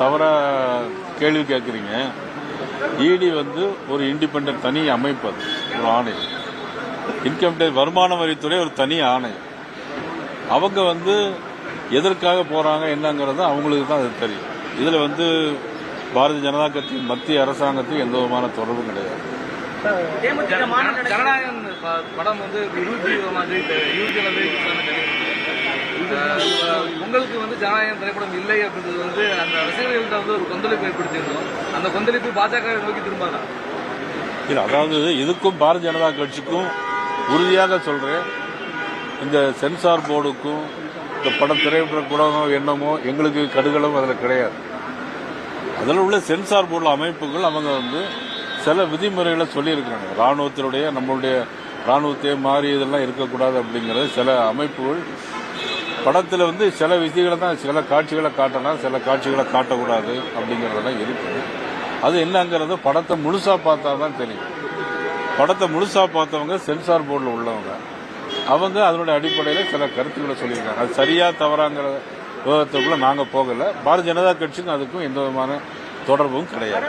தவறாக கேள்வி கேட்குறீங்க. இடி வந்து ஒரு இண்டிபெண்ட் தனி அமைப்பு அது ஒரு ஆணையம் இன்கம் டேக்ஸ் வருமான வரித்துறை ஒரு தனி ஆணையம் அவங்க வந்து எதற்காக போகிறாங்க என்னங்கிறது அவங்களுக்கு தான் அது தெரியும். இதில் வந்து பாரதிய ஜனதா கட்சி மத்திய அரசாங்கத்துக்கு எந்த விதமான தொடர்பும் கிடையாது. ஜனநாயகன் படம் வந்து உங்களுக்கு வந்து ஜனநாயகம் திரைப்படம் இல்லை அப்படின்றது வந்து அந்த ரசிகர்கள்ட்ட வந்து ஒரு கொந்தளிப்பு ஏற்படுத்தியிருந்தோம். அந்த கொந்தளிப்பு பாஜக நோக்கி திரும்பாதா? இல்லை அதாவது இதுக்கும் பாரதிய ஜனதா கட்சிக்கும் உறுதியாக சொல்கிறேன் இந்த சென்சார் போர்டுக்கும் இந்த படம் திரைப்படக்கூடமோ என்னமோ எங்களுக்கு கடுகளும் அதில் கிடையாது. அதில் உள்ள சென்சார் போர்டு அமைப்புகள் அவங்க வந்து சில விதிமுறைகளை சொல்லியிருக்கிறாங்க. ராணுவத்தினுடைய நம்மளுடைய ராணுவத்தையே மாறி இதெல்லாம் இருக்கக்கூடாது அப்படிங்கிறது சில அமைப்புகள் படத்தில் வந்து சில விஷயங்களை தான் சில காட்சிகளை காட்டலாம் சில காட்சிகளை காட்டக்கூடாது அப்படிங்கிறதெல்லாம் இருக்குது. அது என்னங்கிறது படத்தை முழுசாக பார்த்தா தான் தெரியும். படத்தை முழுசாக பார்த்தவங்க சென்சார் போர்டில் உள்ளவங்க. அவங்க அதனுடைய அடிப்படையில் சில கருத்துக்களை சொல்லியிருக்காங்க. அது சரியாக தவறாங்கிற விவரத்துக்குள்ள நாங்கள் போகலை. பாரதிய ஜனதா கட்சிக்கும் அதுக்கும் எந்த விதமான தொடர்பும் கிடையாது.